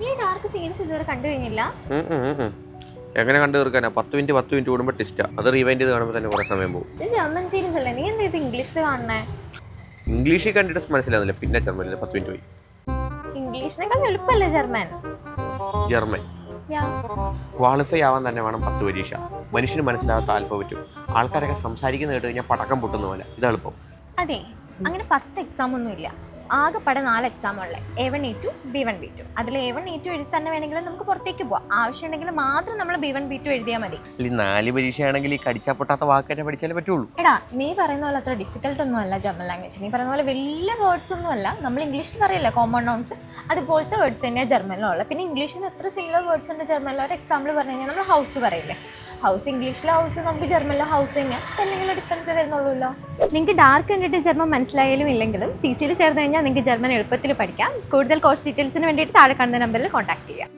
നീ dark series ഇതുവരെ കണ്ടു കഴിഞ്ഞില്ല. എങ്ങനെ കണ്ടു തീർക്കാനാ പത്ത് മിനിറ്റ് പത്ത് മിനിറ്റ് കൂടുമ്പോൾ ടെസ്റ്റാ അത് റീവൈൻഡ് ചെയ്ത് കാണുമ്പോൾ തന്നെ കുറേ സമയം പോകും. ഇത് ജർമ്മൻ സീരീസ് അല്ലേ? നീ എന്താ ഇത് ഇംഗ്ലീഷിൽ കാണണേ ഇംഗ്ലീഷിൽ കണ്ടിട്ട് മനസ്സിലാവുന്നില്ല. പിന്നെ ജർമ്മനിൽ പത്ത് മിനിറ്റ് പോയി. ഇംഗ്ലീഷിനേക്കാൾ എളുപ്പമല്ലേ ജർമ്മൻ ജർമ്മൻ ക്വാളിഫൈ ആവാൻ തന്നെ വേണം പത്ത് പരീക്ഷ. മനുഷ്യന് മനസ്സിലാവാത്ത ആൽഫബറ്റും ആൾക്കാരൊക്കെ സംസാരിക്കുന്ന കേട്ട് കഴിഞ്ഞാൽ പടക്കം പൊട്ടുന്ന പോലെ. ഇത് എളുപ്പം. അതെ. അങ്ങനെ പത്ത് എക്സാം ഒന്നും ഇല്ല. ആകെപ്പാടെ നാല് എക്സാം ഉള്ളത് A one A two B one B two അതിൽ എ വൺ എ ടു എഴുതി തന്നെ വേണമെങ്കിൽ നമുക്ക് പുറത്തേക്ക് പോവാം. ആവശ്യമുണ്ടെങ്കിൽ മാത്രം നമ്മൾ ബി വൺ ബി ടു എഴുതിയാൽ മതി. ഈ നാല് പരീക്ഷയാണെങ്കിൽ ഈ കടിച്ചാ പൊട്ടാത്ത വാക്ക് പഠിച്ചാലേ പറ്റുള്ളൂ. എടാ നീ പറയുന്ന പോലെ അത്ര ഡിഫിക്കൽട്ട് ഒന്നും അല്ല ജർമ്മൻ ലാംഗ്വേജ് നീ പറയുന്ന പോലെ വലിയ വേർഡ്സ് ഒന്നും അല്ല. നമ്മൾ ഇംഗ്ലീഷ് പറയില്ല കോമൺ നോൺസ് അതുപോലത്തെ വേർഡ്സ് തന്നെയാണ് ജർമ്മനിലുള്ള പിന്നെ ഇംഗ്ലീഷിൽ എത്ര സിമിലർ വേർഡ്സ് ഉണ്ട് ജർമ്മനിൽ ഒരു എക്സാമ്പിൾ പറഞ്ഞു കഴിഞ്ഞാൽ നമ്മൾ ഹൗസ് പറയില്ലേ? ഹൗസ് ഇംഗ്ലീഷിലെ ഹൗസ് നമുക്ക് ജർമ്മനിലെ ഹൗസ് എന്തെങ്കിലും ഡിഫറൻസ് വരുന്നുള്ളൂല്ലോ? നിങ്ങൾക്ക് ഡാർക്ക് കണ്ടിട്ട് ജർമ്മൻ മനസ്സിലായാലും ഇല്ലെങ്കിലും സി സിയിൽ ചേർന്ന് കഴിഞ്ഞാൽ നിങ്ങൾക്ക് ജർമ്മൻ എളുപ്പത്തിൽ പഠിക്കാം. കൂടുതൽ കോഴ്സ് ഡീറ്റെയിൽസിന് വേണ്ടിയിട്ട് താഴെ കാണുന്ന നമ്പറിൽ കോൺടാക്ട് ചെയ്യാം.